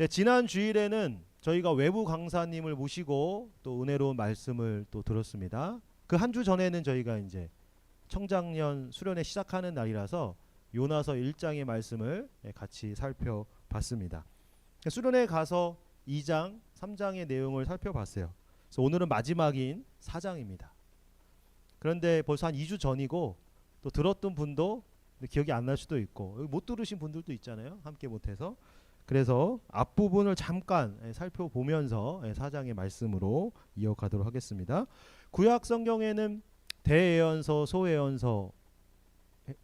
예, 지난 주일에는 저희가 외부 강사님을 모시고 또 은혜로운 말씀을 또 들었습니다. 그 한 주 전에는 저희가 이제 청장년 수련회 시작하는 날이라서 요나서 1장의 말씀을 예, 같이 살펴봤습니다. 수련회 가서 2장, 3장의 내용을 살펴봤어요. 그래서 오늘은 마지막인 4장입니다. 그런데 벌써 한 2주 전이고 또 들었던 분도 기억이 안 날 수도 있고 못 들으신 분들도 있잖아요. 함께 못해서 그래서 앞부분을 잠깐 예, 살펴보면서 예, 사장의 말씀으로 이어가도록 하겠습니다. 구약 성경에는 대예언서, 소예언서 예,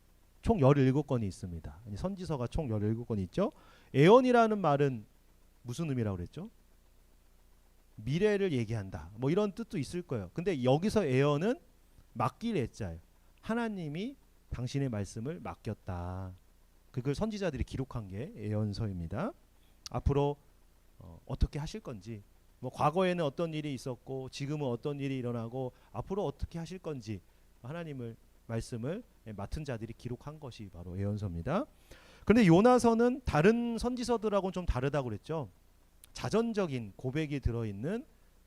총 17건이 있습니다. 선지서가 총 17건이 있죠. 예언이라는 말은 무슨 의미라고 그랬죠? 미래를 얘기한다. 뭐 이런 뜻도 있을 거예요. 근데 여기서 예언은 맡길 애자예요. 하나님이 당신의 말씀을 맡겼다. 그걸 선지자들이 기록한 게 예언서입니다. 앞으로 어, 어떻게 하실 건지, 뭐 과거에는 어떤 일이 있었고 지금은 어떤 일이 일어나고 앞으로 어떻게 하실 건지 하나님을 말씀을 예, 맡은 자들이 기록한 것이 바로 예언서입니다. 그런데 요나서는 다른 선지서들하고는 좀 다르다고 그랬죠. 자전적인 고백이 들어 있는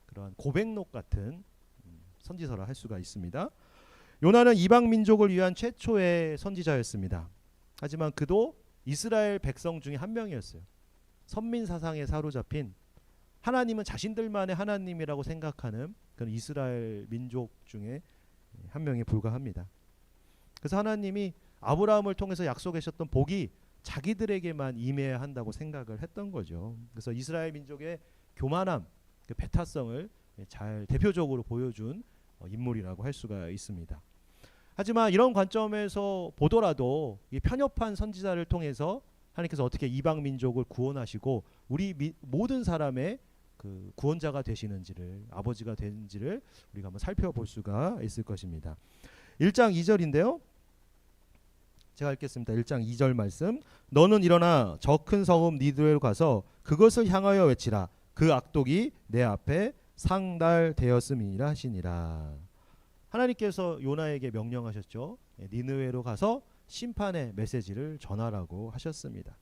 그러한 고백록 같은 음, 선지서라 할 수가 있습니다. 요나는 이방 민족을 위한 최초의 선지자였습니다. 하지만 그도 이스라엘 백성 중에 한 명이었어요. 선민 사상에 사로잡힌 하나님은 자신들만의 하나님이라고 생각하는 그런 이스라엘 민족 중에 한 명에 불과합니다. 그래서 하나님이 아브라함을 통해서 약속하셨던 복이 자기들에게만 임해야 한다고 생각을 했던 거죠. 그래서 이스라엘 민족의 교만함, 그 배타성을 잘 대표적으로 보여준 어, 인물이라고 할 수가 있습니다. 하지만 이런 관점에서 보더라도 이 편협한 선지자를 통해서 하나님께서 어떻게 이방 민족을 구원하시고 우리 미, 모든 사람의 그 구원자가 되시는지를 아버지가 되는지를 우리가 한번 살펴볼 수가 있을 것입니다. 1장 2절인데요. 제가 읽겠습니다. 1장 2절 말씀. 너는 일어나 저 큰 성읍 니드웨로 가서 그것을 향하여 외치라. 그 악독이 내 앞에 상달되었음이라 하시니라. 하나님께서 요나에게 명령하셨죠. 예, 니느웨로 가서 심판의 메시지를 전하라고 하셨습니다.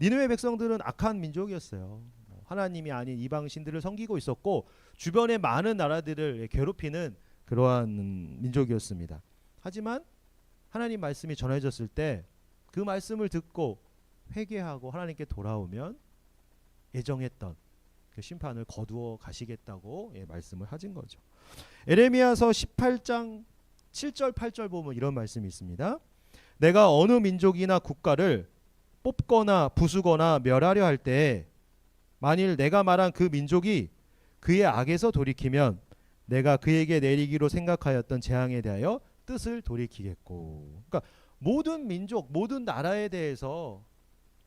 니느웨 백성들은 악한 민족이었어요. 뭐 하나님이 아닌 이방 신들을 섬기고 있었고 주변의 많은 나라들을 괴롭히는 그러한 민족이었습니다. 하지만 하나님 말씀이 전해졌을 때 그 말씀을 듣고 회개하고 하나님께 돌아오면 예정했던 그 심판을 거두어 가시겠다고 예, 말씀을 하신 거죠. 에레미야서 18장 7절 8절 보면 이런 말씀이 있습니다. 내가 어느 민족이나 국가를 뽑거나 부수거나 멸하려 할 때 만일 내가 말한 그 민족이 그의 악에서 돌이키면 내가 그에게 내리기로 생각하였던 재앙에 대하여 뜻을 돌이키겠고. 그러니까 모든 민족, 모든 나라에 대해서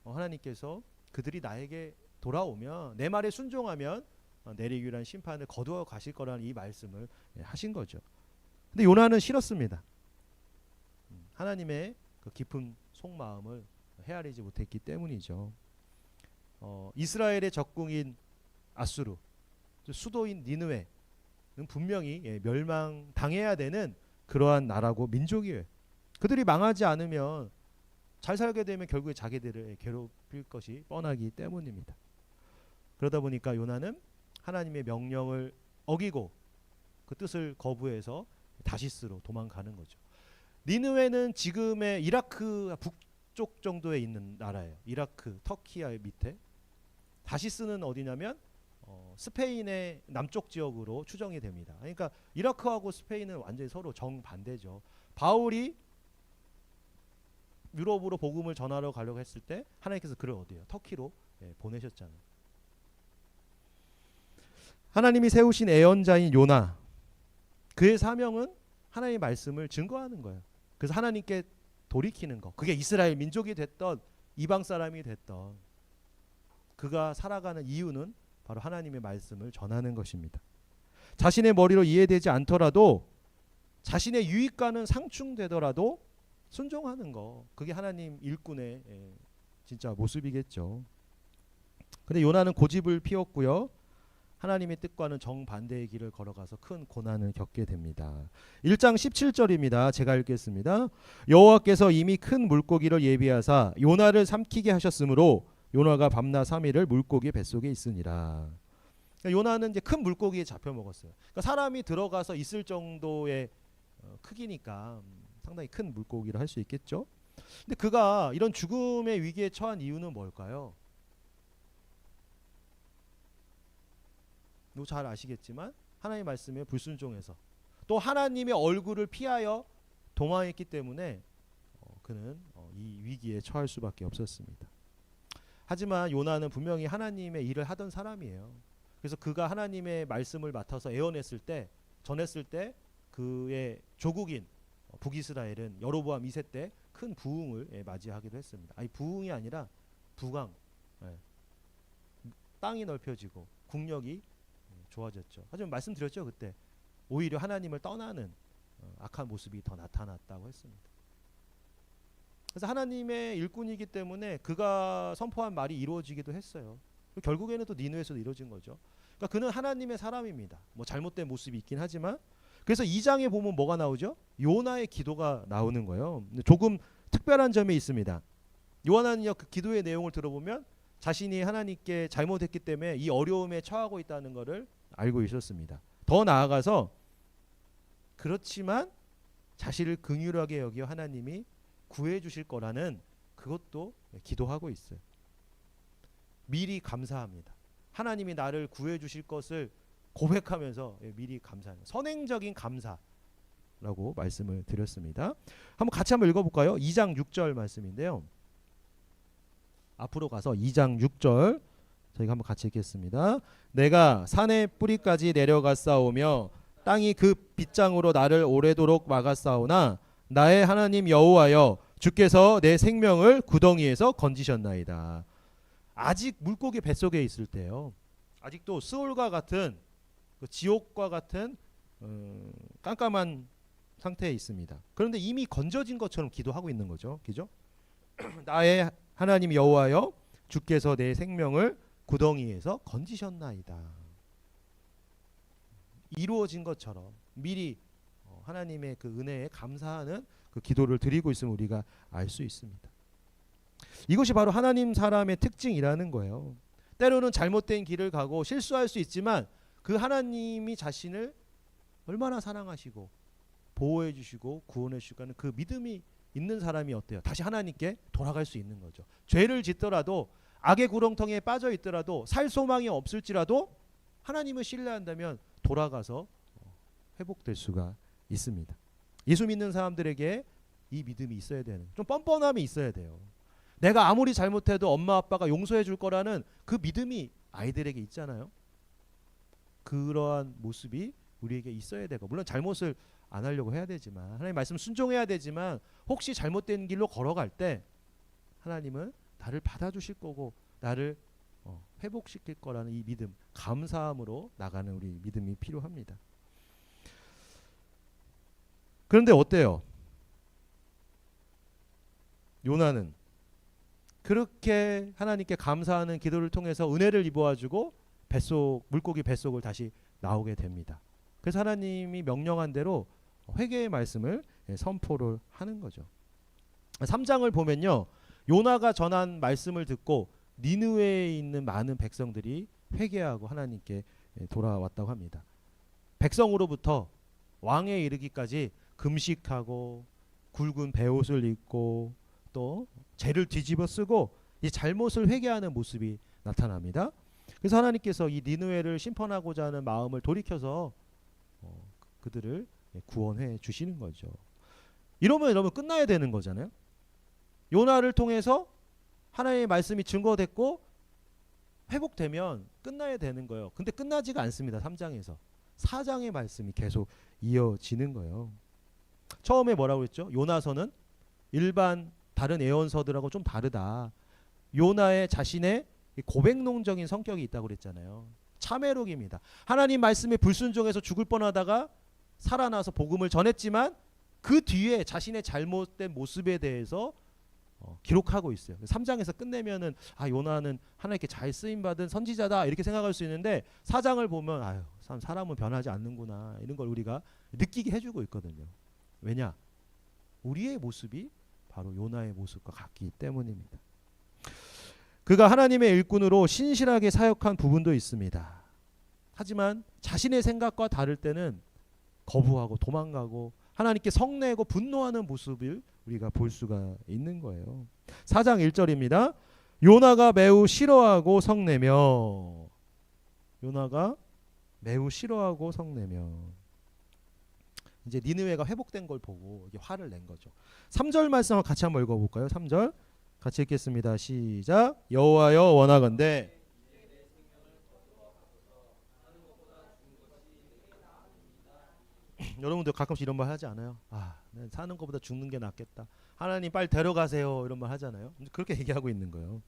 어, 하나님께서 그들이 나에게 돌아오면 내 말에 순종하면 어, 내리기란 심판을 거두어 가실 거라는 이 말씀을 예, 하신 거죠. 근데 요나는 싫었습니다. 음, 하나님의 그 깊은 속마음을 헤아리지 못했기 때문이죠. 어, 이스라엘의 적궁인 아수르, 수도인 니느웨는 분명히 예, 멸망 당해야 되는 그러한 나라고 민족이에요. 그들이 망하지 않으면 잘 살게 되면 결국에 자기들을 괴롭힐 것이 뻔하기 때문입니다. 그러다 보니까 요나는 하나님의 명령을 어기고 그 뜻을 거부해서 다시스로 도망가는 거죠. 니느웨는 지금의 이라크 북쪽 정도에 있는 나라예요. 이라크, 터키아 밑에. 다시스는 어디냐면 어, 스페인의 남쪽 지역으로 추정이 됩니다. 그러니까 이라크하고 스페인은 완전히 서로 정반대죠. 바울이 유럽으로 복음을 전하러 가려고 했을 때 하나님께서 그를 어디요? 터키로 예, 보내셨잖아요. 하나님이 세우신 애언자인 요나 그의 사명은 하나님의 말씀을 증거하는 거예요. 그래서 하나님께 돌이키는 거. 그게 이스라엘 민족이 됐던 이방 사람이 됐던 그가 살아가는 이유는 바로 하나님의 말씀을 전하는 것입니다. 자신의 머리로 이해되지 않더라도 자신의 유익과는 상충되더라도 순종하는 거. 그게 하나님 일꾼의 예, 진짜 모습이겠죠. 근데 요나는 고집을 피웠고요. 하나님의 뜻과는 정반대의 길을 걸어가서 큰 고난을 겪게 됩니다. 1장 17절입니다. 제가 읽겠습니다. 여호와께서 이미 큰 물고기를 예비하사 요나를 삼키게 하셨으므로 요나가 밤낮 3일을 물고기 뱃속에 있으니라. 그러니까 요나는 이제 큰 물고기에 잡혀 먹었어요. 그러니까 사람이 들어가서 있을 정도의 어, 크기니까 음, 상당히 큰 물고기를 할 수 있겠죠. 근데 그가 이런 죽음의 위기에 처한 이유는 뭘까요? 뭐 잘 아시겠지만 하나님 말씀에 불순종해서 또 하나님의 얼굴을 피하여 도망했기 때문에 어, 그는 어, 이 위기에 처할 수밖에 없었습니다. 하지만 요나는 분명히 하나님의 일을 하던 사람이에요. 그래서 그가 하나님의 말씀을 맡아서 애원했을 때 전했을 때 그의 조국인 어, 북이스라엘은 여로보암 2세 때 큰 부흥을 예, 맞이하기도 했습니다. 아니 부흥이 아니라 부강, 예. 땅이 넓혀지고 국력이 예, 좋아졌죠. 하지만 말씀드렸죠 그때 오히려 하나님을 떠나는 어, 악한 모습이 더 나타났다고 했습니다. 그래서 하나님의 일꾼이기 때문에 그가 선포한 말이 이루어지기도 했어요. 결국에는 또 니누에서도 이루어진 거죠. 그러니까 그는 하나님의 사람입니다. 뭐 잘못된 모습이 있긴 하지만 그래서 2장에 보면 뭐가 나오죠? 요나의 기도가 나오는 거예요. 조금 특별한 점이 있습니다. 요한은요 그 기도의 내용을 들어보면 자신이 하나님께 잘못했기 때문에 이 어려움에 처하고 있다는 것을 알고 있었습니다. 더 나아가서 그렇지만 자신을 긍휼하게 여겨 하나님이 구해 주실 거라는 그것도 기도하고 있어요. 미리 감사합니다. 하나님이 나를 구해 주실 것을 고백하면서 예, 미리 감사하는 선행적인 감사라고 말씀을 드렸습니다. 한번 같이 한번 읽어볼까요? 2장 6절 말씀인데요. 앞으로 가서 2장 6절 저희가 한번 같이 읽겠습니다. 내가 산의 뿌리까지 내려가 싸우며 땅이 그 빗장으로 나를 오래도록 막아 싸우나 나의 하나님 여호와여 주께서 내 생명을 구덩이에서 건지셨나이다. 아직 물고기 뱃속에 있을 때요. 아직도 스올과 같은 그 지옥과 같은 어, 깜깜한 상태에 있습니다. 그런데 이미 건져진 것처럼 기도하고 있는 거죠. 그죠? 나의 하나님 여호와여 주께서 내 생명을 구덩이에서 건지셨나이다. 이루어진 것처럼 미리 어, 하나님의 그 은혜에 감사하는 그 기도를 드리고 있음을 우리가 알 수 있습니다. 이것이 바로 하나님 사람의 특징이라는 거예요. 때로는 잘못된 길을 가고 실수할 수 있지만 그 하나님이 자신을 얼마나 사랑하시고 보호해 주시고 구원해 주시고 하는 그 믿음이 있는 사람이 어때요? 다시 하나님께 돌아갈 수 있는 거죠. 죄를 짓더라도 악의 구렁텅이에 빠져 있더라도 살 소망이 없을지라도 하나님을 신뢰한다면 돌아가서 어, 회복될 수가 있습니다. 예수 믿는 사람들에게 이 믿음이 있어야 되는 좀 뻔뻔함이 있어야 돼요. 내가 아무리 잘못해도 엄마 아빠가 용서해 줄 거라는 그 믿음이 아이들에게 있잖아요. 그러한 모습이 우리에게 있어야 되고 물론 잘못을 안 하려고 해야 되지만 하나님 말씀 순종해야 되지만 혹시 잘못된 길로 걸어갈 때 하나님은 나를 받아주실 거고 나를 어, 회복시킬 거라는 이 믿음 감사함으로 나가는 우리 믿음이 필요합니다. 그런데 어때요? 요나는 그렇게 하나님께 감사하는 기도를 통해서 은혜를 입어가지고 뱃속 물고기 뱃속을 다시 나오게 됩니다. 그래서 하나님이 명령한 대로 회개의 말씀을 예, 선포를 하는 거죠. 3장을 보면요. 요나가 전한 말씀을 듣고 니느웨에 있는 많은 백성들이 회개하고 하나님께 예, 돌아왔다고 합니다. 백성으로부터 왕에 이르기까지 금식하고 굵은 베옷을 입고 또 죄를 뒤집어 쓰고 이 잘못을 회개하는 모습이 나타납니다. 그래서 하나님께서 이 니느웨를 심판하고자 하는 마음을 돌이켜서 어, 그들을 구원해 주시는 거죠. 이러면 여러분 끝나야 되는 거잖아요. 요나를 통해서 하나님의 말씀이 증거됐고 회복되면 끝나야 되는 거예요. 근데 끝나지가 않습니다. 3장에서. 4장의 말씀이 계속 이어지는 거예요. 처음에 뭐라고 했죠? 요나서는 일반 다른 예언서들하고 좀 다르다. 요나의 자신의 고백농적인 성격이 있다고 그랬잖아요. 참회록입니다. 하나님 말씀에 불순종해서 죽을 뻔하다가 살아나서 복음을 전했지만 그 뒤에 자신의 잘못된 모습에 대해서 어, 기록하고 있어요. 3장에서 끝내면은 아 요나는 하나님께 잘 쓰임 받은 선지자다 이렇게 생각할 수 있는데 4장을 보면 아유 참 사람은 변하지 않는구나 이런 걸 우리가 느끼게 해주고 있거든요. 왜냐? 우리의 모습이 바로 요나의 모습과 같기 때문입니다. 그가 하나님의 일꾼으로 신실하게 사역한 부분도 있습니다. 하지만 자신의 생각과 다를 때는 거부하고 도망가고 하나님께 성내고 분노하는 모습을 우리가 볼 수가 있는 거예요. 4장 1절입니다. 요나가 매우 싫어하고 성내며 요나가 매우 싫어하고 성내며 이제 니느웨가 회복된 걸 보고 화를 낸 거죠. 3절 말씀을 같이 한번 읽어 볼까요? 3절 같이 읽겠습니다. 시작. 여호와여 원하건대 여러분들 가끔씩 이런 말 하지 않아요? 아, 난 사는 것보다 죽는 게 낫겠다. 하나님 빨리 데려가세요. 이런 말 하잖아요. 그렇게 얘기하고 있는 거예요.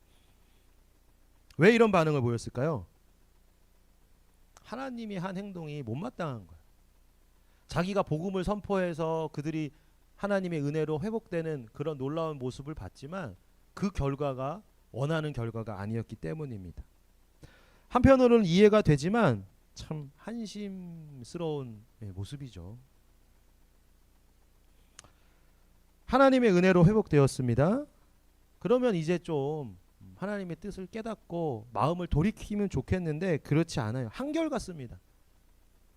왜 이런 반응을 보였을까요? 하나님이 한 행동이 못마땅한 거예요. 자기가 복음을 선포해서 그들이 하나님의 은혜로 회복되는 그런 놀라운 모습을 봤지만 그 결과가 원하는 결과가 아니었기 때문입니다. 한편으로는 이해가 되지만 참 한심스러운 예, 모습이죠. 하나님의 은혜로 회복되었습니다. 그러면 이제 좀 하나님의 뜻을 깨닫고 마음을 돌이키면 좋겠는데 그렇지 않아요. 한결 같습니다.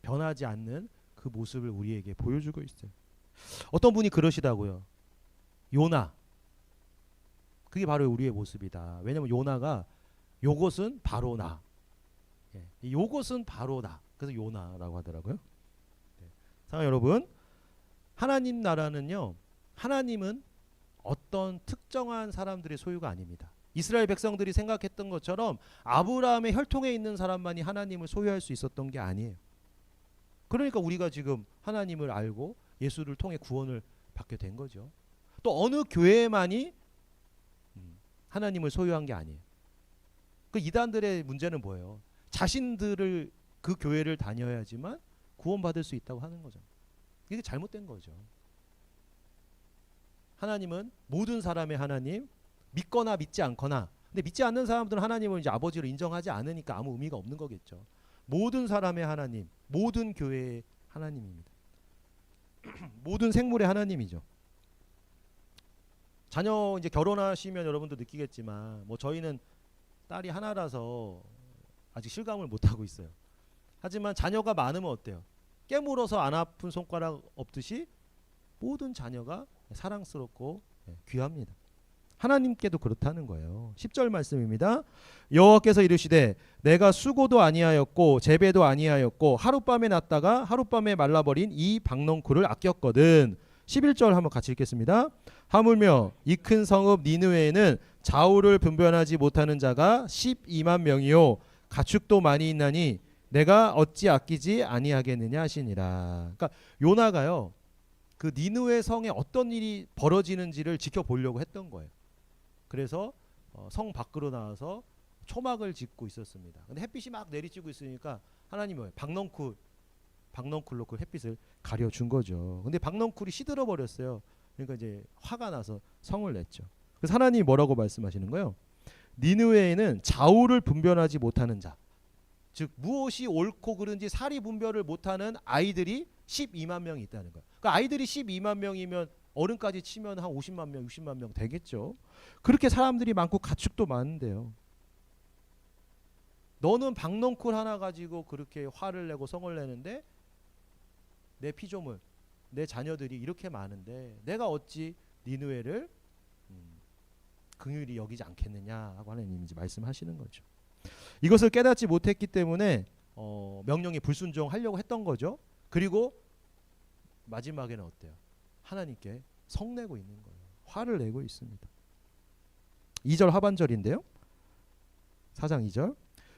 변하지 않는 그 모습을 우리에게 보여주고 있어요. 어떤 분이 그러시다고요. 요나. 그게 바로 우리의 모습이다. 왜냐면 요나가 요것은 바로 나. 예, 이 요것은 바로 나. 그래서 요나라고 하더라고요. 네. 사랑 여러분, 하나님 나라는요. 하나님은 어떤 특정한 사람들의 소유가 아닙니다. 이스라엘 백성들이 생각했던 것처럼 아브라함의 혈통에 있는 사람만이 하나님을 소유할 수 있었던 게 아니에요. 그러니까 우리가 지금 하나님을 알고 예수를 통해 구원을 받게 된 거죠. 또 어느 교회만이 음, 하나님을 소유한 게 아니에요. 그 이단들의 문제는 뭐예요? 자신들을 그 교회를 다녀야지만 구원받을 수 있다고 하는 거죠. 이게 잘못된 거죠. 하나님은 모든 사람의 하나님, 믿거나 믿지 않거나. 근데 믿지 않는 사람들은 하나님을 이제 아버지로 인정하지 않으니까 아무 의미가 없는 거겠죠. 모든 사람의 하나님, 모든 교회의 하나님입니다. 모든 생물의 하나님이죠. 자녀 이제 결혼하시면 여러분도 느끼겠지만 뭐 저희는 딸이 하나라서 아직 실감을 못 하고 있어요. 하지만 자녀가 많으면 어때요? 깨물어서 안 아픈 손가락 없듯이 모든 자녀가 사랑스럽고 예, 귀합니다. 하나님께도 그렇다는 거예요. 10절 말씀입니다. 여호와께서 이르시되 내가 수고도 아니하였고 재배도 아니하였고 하룻밤에 났다가 하룻밤에 말라버린 이 박넝쿨을 아꼈거든. 11절 한번 같이 읽겠습니다. 하물며 이 큰 성읍 니느웨에는 좌우를 분별하지 못하는 자가 12만 명이요 가축도 많이 있나니 내가 어찌 아끼지 아니하겠느냐 하시니라. 그러니까 요나가요. 그 니느웨 성에 어떤 일이 벌어지는지를 지켜보려고 했던 거예요. 그래서 어, 성 밖으로 나와서 초막을 짓고 있었습니다. 근데 햇빛이 막 내리쬐고 있으니까 뭐예요? 박넝쿨 박넝쿨로 그 햇빛을 가려 준 거죠. 근데 박넝쿨이 시들어 버렸어요. 그러니까 이제 화가 나서 성을 냈죠. 그래서 하나님이 뭐라고 말씀하시는 거예요? 니느웨에는 좌우를 분별하지 못하는 자, 즉 무엇이 옳고 그른지 사리 분별을 못하는 아이들이 12만 명이 있다는 거예요. 그러니까 아이들이 12만 명이면 어른까지 치면 한 50만 명, 60만 명 되겠죠. 그렇게 사람들이 많고 가축도 많은데요. 너는 박넝쿨 하나 가지고 그렇게 화를 내고 성을 내는데 내 피조물, 내 자녀들이 이렇게 많은데 내가 어찌 니누에를 음, 긍휼히 여기지 않겠느냐라고 하나님이 말씀하시는 거죠. 이것을 깨닫지 못했기 때문에 어, 명령에 불순종하려고 했던 거죠. 그리고 마지막에는 어때요? 하나님께 성내고 있는 거예요. 화를 내고 있습니다. 2절 하반절인데요. 4장 2절.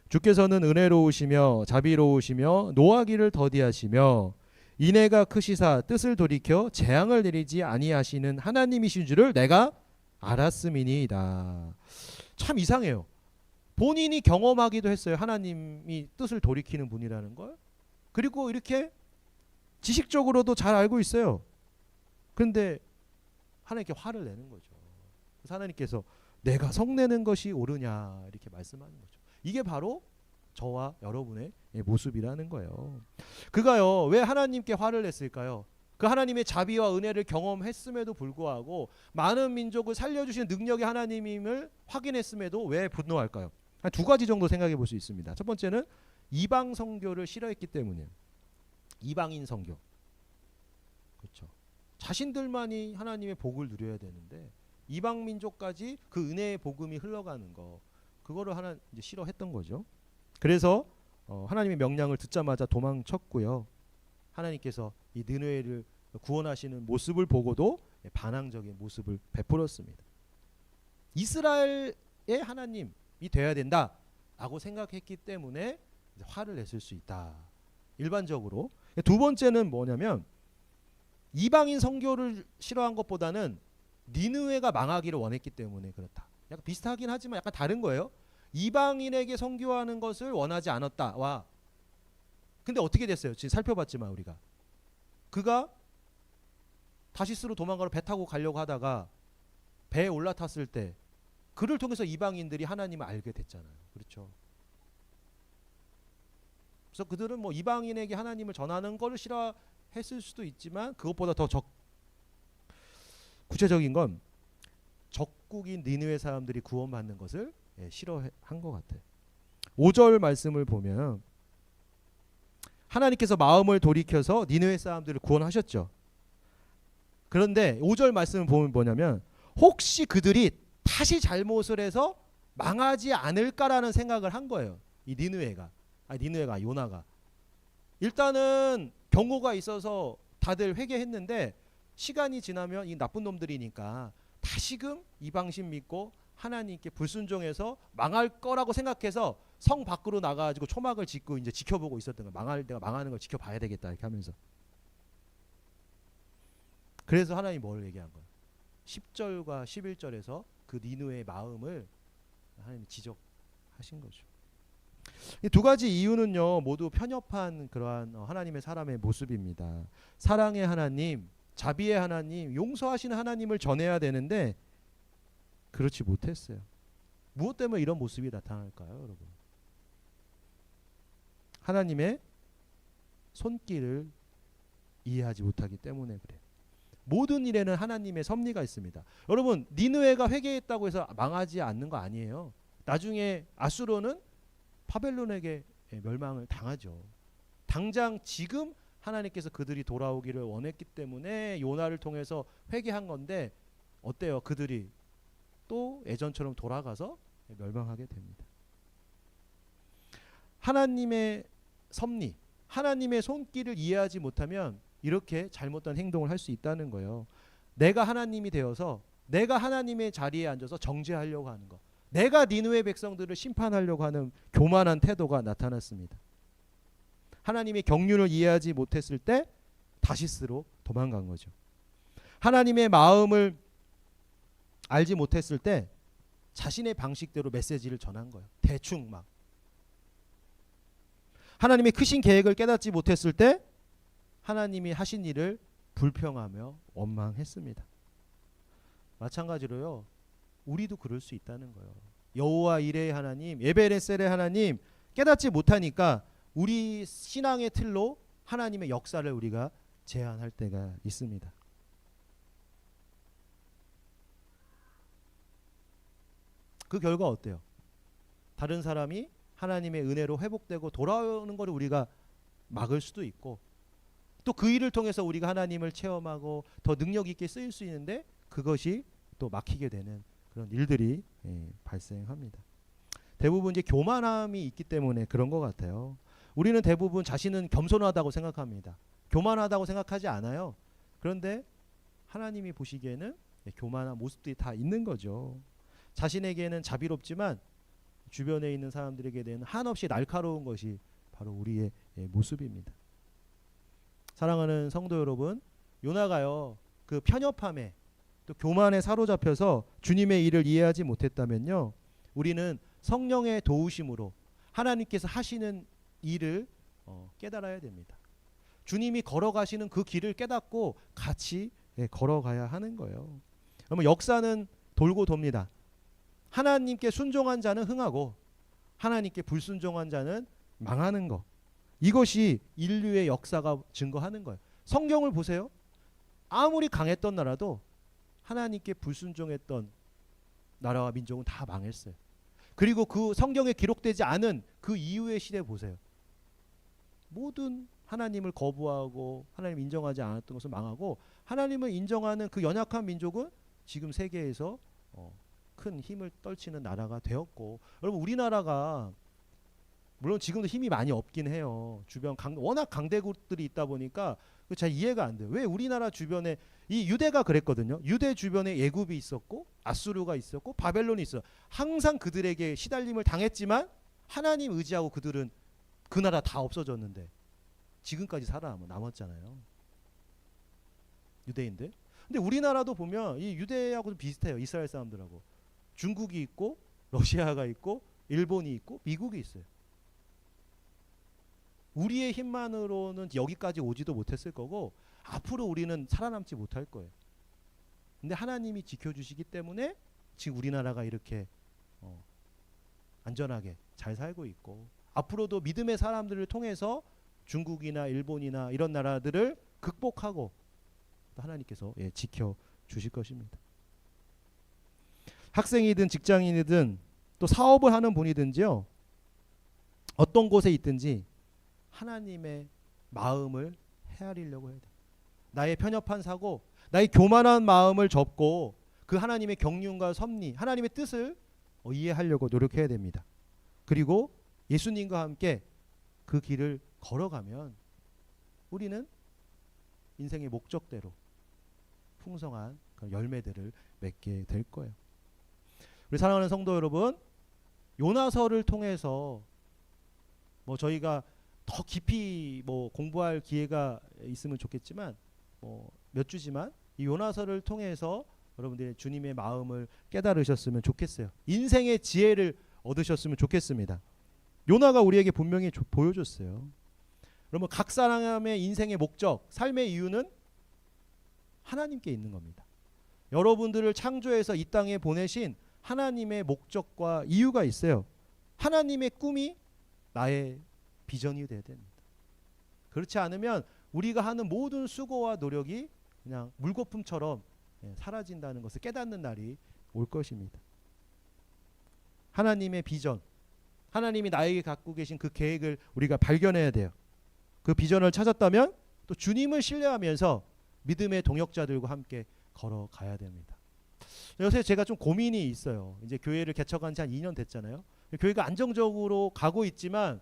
주께서는 은혜로우시며 자비로우시며 노하기를 더디하시며 인애가 크시사 뜻을 돌이켜 재앙을 내리지 아니하시는 하나님이신 줄을 내가 알았음이니이다. 참 이상해요. 본인이 경험하기도 했어요. 하나님이 뜻을 돌이키는 분이라는 걸. 그리고 이렇게 지식적으로도 잘 알고 있어요. 그런데 하나님께 화를 내는 거죠. 그래서 하나님께서 내가 성내는 것이 옳으냐 이렇게 말씀하는 거죠. 이게 바로 저와 여러분의 모습이라는 거예요. 그가요 왜 하나님께 화를 냈을까요? 그 하나님의 자비와 은혜를 경험했음에도 불구하고 많은 민족을 살려주시는 능력의 하나님임을 확인했음에도 왜 분노할까요? 한 두 가지 정도 생각해 볼 수 있습니다. 첫 번째는 이방 선교를 싫어했기 때문이에요. 이방인 선교. 그렇죠. 자신들만이 하나님의 복을 누려야 되는데 이방 민족까지 그 은혜의 복음이 흘러가는 거 그거를 하나 이제 싫어했던 거죠. 그래서 어, 하나님의 명령을 듣자마자 도망쳤고요. 하나님께서 이 느느웨를 구원하시는 모습을 보고도 반항적인 모습을 베풀었습니다. 이스라엘의 하나님이 돼야 된다라고 생각했기 때문에 화를 냈을 수 있다. 일반적으로 두 번째는 뭐냐면 이방인 선교를 싫어한 것보다는 니느웨가 망하기를 원했기 때문에 그렇다. 약간 비슷하긴 하지만 약간 다른 거예요. 이방인에게 선교하는 것을 원하지 않았다와 근데 어떻게 됐어요? 지금 살펴봤지만 우리가 그가 다시스로 도망가러 배 타고 가려고 하다가 배에 올라탔을 때 그를 통해서 이방인들이 하나님을 알게 됐잖아요. 그렇죠. 그래서 그들은 뭐 이방인에게 하나님을 전하는 거를 싫어했을 수도 있지만 그것보다 더 적 구체적인 건 적국인 니느웨 사람들이 구원받는 것을 예, 싫어한 것 같아요. 5절 말씀을 보면 하나님께서 마음을 돌이켜서 니느웨 사람들을 구원하셨죠. 그런데 5절 말씀을 보면 뭐냐면 혹시 그들이 다시 잘못을 해서 망하지 않을까라는 생각을 한 거예요. 이 니느웨가 아 니느웨가 요나가 일단은 경고가 있어서 다들 회개했는데 시간이 지나면 이 나쁜 놈들이니까 다시금 이방신 믿고 하나님께 불순종해서 망할 거라고 생각해서 성 밖으로 나가가지고 초막을 짓고 이제 지켜보고 있었던 거야. 망할 때가 망하는 걸 지켜봐야 되겠다 이렇게 하면서. 그래서 하나님 뭘 얘기한 거야? 10절과 11절에서 그 니누의 마음을 하나님이 지적하신 거죠. 이두 가지 이유는요 모두 편협한 그러한 어, 하나님의 사람의 모습입니다. 사랑의 하나님, 자비의 하나님, 용서하시는 하나님을 전해야 되는데 그렇지 못했어요. 무엇 때문에 이런 모습이 나타날까요, 여러분? 하나님의 손길을 이해하지 못하기 때문에 그래. 모든 일에는 하나님의 섭리가 있습니다. 여러분, 니느웨가 회개했다고 해서 망하지 않는 거 아니에요. 나중에 아수로는 바벨론에게 멸망을 당하죠. 당장 지금 하나님께서 그들이 돌아오기를 원했기 때문에 요나를 통해서 회개한 건데 어때요? 그들이 또 예전처럼 돌아가서 멸망하게 됩니다. 하나님의 섭리, 하나님의 손길을 이해하지 못하면 이렇게 잘못된 행동을 할 수 있다는 거예요. 내가 하나님이 되어서 내가 하나님의 자리에 앉아서 정죄하려고 하는 것. 내가 니누의 백성들을 심판하려고 하는 교만한 태도가 나타났습니다. 하나님의 경륜을 이해하지 못했을 때 다시스로 도망간 거죠. 하나님의 마음을 알지 못했을 때 자신의 방식대로 메시지를 전한 거예요. 대충 막. 하나님의 크신 계획을 깨닫지 못했을 때 하나님이 하신 일을 불평하며 원망했습니다. 마찬가지로요. 우리도 그럴 수 있다는 거예요. 여호와 이레의 하나님, 에베레셀의 하나님 깨닫지 못하니까 우리 신앙의 틀로 하나님의 역사를 우리가 제한할 때가 있습니다. 그 결과 어때요? 다른 사람이 하나님의 은혜로 회복되고 돌아오는 것을 우리가 막을 수도 있고 또 그 일을 통해서 우리가 하나님을 체험하고 더 능력 있게 쓰일 수 있는데 그것이 또 막히게 되는 그런 일들이 예, 발생합니다. 대부분 이제 교만함이 있기 때문에 그런 것 같아요. 우리는 대부분 자신은 겸손하다고 생각합니다. 교만하다고 생각하지 않아요. 그런데 하나님이 보시기에는 예, 교만한 모습들이 다 있는 거죠. 자신에게는 자비롭지만 주변에 있는 사람들에게 대한 한없이 날카로운 것이 바로 우리의 예, 모습입니다. 사랑하는 성도 여러분, 요나가요 그 편협함에 또 교만에 사로잡혀서 주님의 일을 이해하지 못했다면요, 우리는 성령의 도우심으로 하나님께서 하시는 일을 어, 깨달아야 됩니다. 주님이 걸어가시는 그 길을 깨닫고 같이 예, 걸어가야 하는 거예요. 그러면 역사는 돌고 돕니다. 하나님께 순종한 자는 흥하고 하나님께 불순종한 자는 망하는 것. 이것이 인류의 역사가 증거하는 거예요. 성경을 보세요. 아무리 강했던 나라도 하나님께 불순종했던 나라와 민족은 다 망했어요. 그리고 그 성경에 기록되지 않은 그 이후의 시대 보세요. 모든 하나님을 거부하고 하나님 인정하지 않았던 것은 망하고 하나님을 인정하는 그 연약한 민족은 지금 세계에서 어, 큰 힘을 떨치는 나라가 되었고 여러분 우리나라가 물론 지금도 힘이 많이 없긴 해요. 주변 강, 워낙 강대국들이 있다 보니까 그잘 이해가 안 돼요. 왜 우리나라 주변에 이 유대가 그랬거든요. 유대 주변에 예굽이 있었고 아수르가 있었고 바벨론이 있어. 항상 그들에게 시달림을 당했지만 하나님 의지하고 그들은 그 나라 다 없어졌는데 지금까지 살아남아 남았잖아요. 유대인들. 근데 우리나라도 보면 이 유대하고 좀 비슷해요. 이스라엘 사람들하고. 중국이 있고 러시아가 있고 일본이 있고 미국이 있어요. 우리의 힘만으로는 여기까지 오지도 못했을 거고 앞으로 우리는 살아남지 못할 거예요. 근데 하나님이 지켜주시기 때문에 지금 우리나라가 이렇게 어, 안전하게 잘 살고 있고 앞으로도 믿음의 사람들을 통해서 중국이나 일본이나 이런 나라들을 극복하고 또 하나님께서 예, 지켜 주실 것입니다. 학생이든 직장인이든 또 사업을 하는 분이든지요 어떤 곳에 있든지 하나님의 마음을 헤아리려고 해야 돼. 나의 편협한 사고, 나의 교만한 마음을 접고 그 하나님의 경륜과 섭리, 하나님의 뜻을 어, 이해하려고 노력해야 됩니다. 그리고 예수님과 함께 그 길을 걸어가면 우리는 인생의 목적대로 풍성한 열매들을 맺게 될 거예요. 우리 사랑하는 성도 여러분, 요나서를 통해서 뭐 저희가 더 깊이 뭐 공부할 기회가 있으면 좋겠지만 뭐 몇 주지만 이 요나서를 통해서 여러분들의 주님의 마음을 깨달으셨으면 좋겠어요. 인생의 지혜를 얻으셨으면 좋겠습니다. 요나가 우리에게 분명히 조- 보여줬어요. 여러분 각 사람의 인생의 목적, 삶의 이유는 하나님께 있는 겁니다. 여러분들을 창조해서 이 땅에 보내신 하나님의 목적과 이유가 있어요. 하나님의 꿈이 나의 비전이 돼야 됩니다. 그렇지 않으면 우리가 하는 모든 수고와 노력이 그냥 물거품처럼 예, 사라진다는 것을 깨닫는 날이 올 것입니다. 하나님의 비전, 하나님이 나에게 갖고 계신 그 계획을 우리가 발견해야 돼요. 그 비전을 찾았다면 또 주님을 신뢰하면서 믿음의 동역자들과 함께 걸어가야 됩니다. 요새 제가 좀 고민이 있어요. 이제 교회를 개척한 지 한 2년 됐잖아요. 교회가 안정적으로 가고 있지만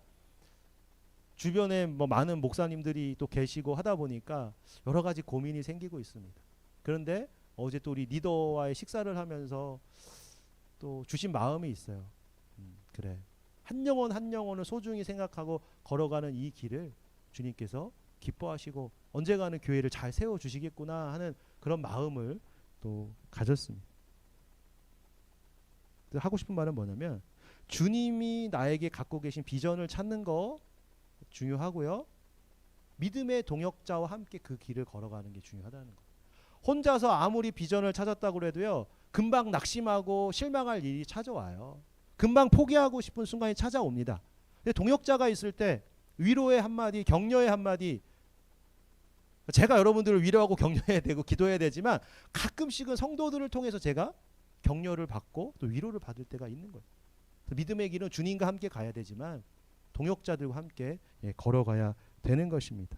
주변에 뭐 많은 목사님들이 또 계시고 하다 보니까 여러 가지 고민이 생기고 있습니다. 그런데 어제 또 우리 리더와의 식사를 하면서 또 주신 마음이 있어요. 음, 그래. 한 영혼 한 영혼을 소중히 생각하고 걸어가는 이 길을 주님께서 기뻐하시고 언젠가는 교회를 잘 세워 주시겠구나 하는 그런 마음을 또 가졌습니다. 하고 싶은 말은 뭐냐면 주님이 나에게 갖고 계신 비전을 찾는 거 중요하고요. 믿음의 동역자와 함께 그 길을 걸어가는 게 중요하다는 거. 혼자서 아무리 비전을 찾았다고 해도요. 금방 낙심하고 실망할 일이 찾아와요. 금방 포기하고 싶은 순간이 찾아옵니다. 근데 동역자가 있을 때 위로의 한마디, 격려의 한마디 제가 여러분들을 위로하고 격려해야 되고 기도해야 되지만 가끔씩은 성도들을 통해서 제가 격려를 받고 또 위로를 받을 때가 있는 거예요. 믿음의 길은 주님과 함께 가야 되지만 동역자들과 함께 예, 걸어가야 되는 것입니다.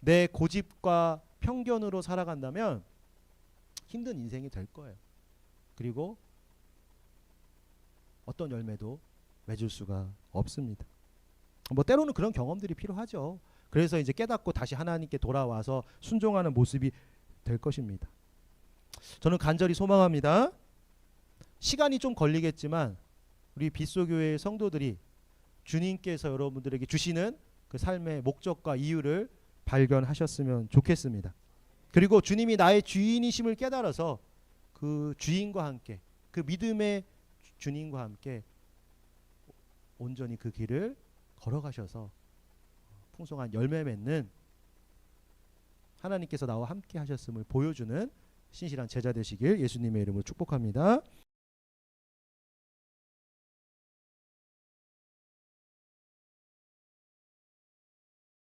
내 고집과 편견으로 살아간다면 힘든 인생이 될 거예요. 그리고 어떤 열매도 맺을 수가 없습니다. 뭐 때로는 그런 경험들이 필요하죠. 그래서 이제 깨닫고 다시 하나님께 돌아와서 순종하는 모습이 될 것입니다. 저는 간절히 소망합니다. 시간이 좀 걸리겠지만 우리 빗소교회 성도들이 주님께서 여러분들에게 주시는 그 삶의 목적과 이유를 발견하셨으면 좋겠습니다. 그리고 주님이 나의 주인이심을 깨달아서 그 주인과 함께 그 믿음의 주- 주님과 함께 온전히 그 길을 걸어가셔서 풍성한 열매 맺는 하나님께서 나와 함께 하셨음을 보여주는 신실한 제자 되시길 예수님의 이름으로 축복합니다.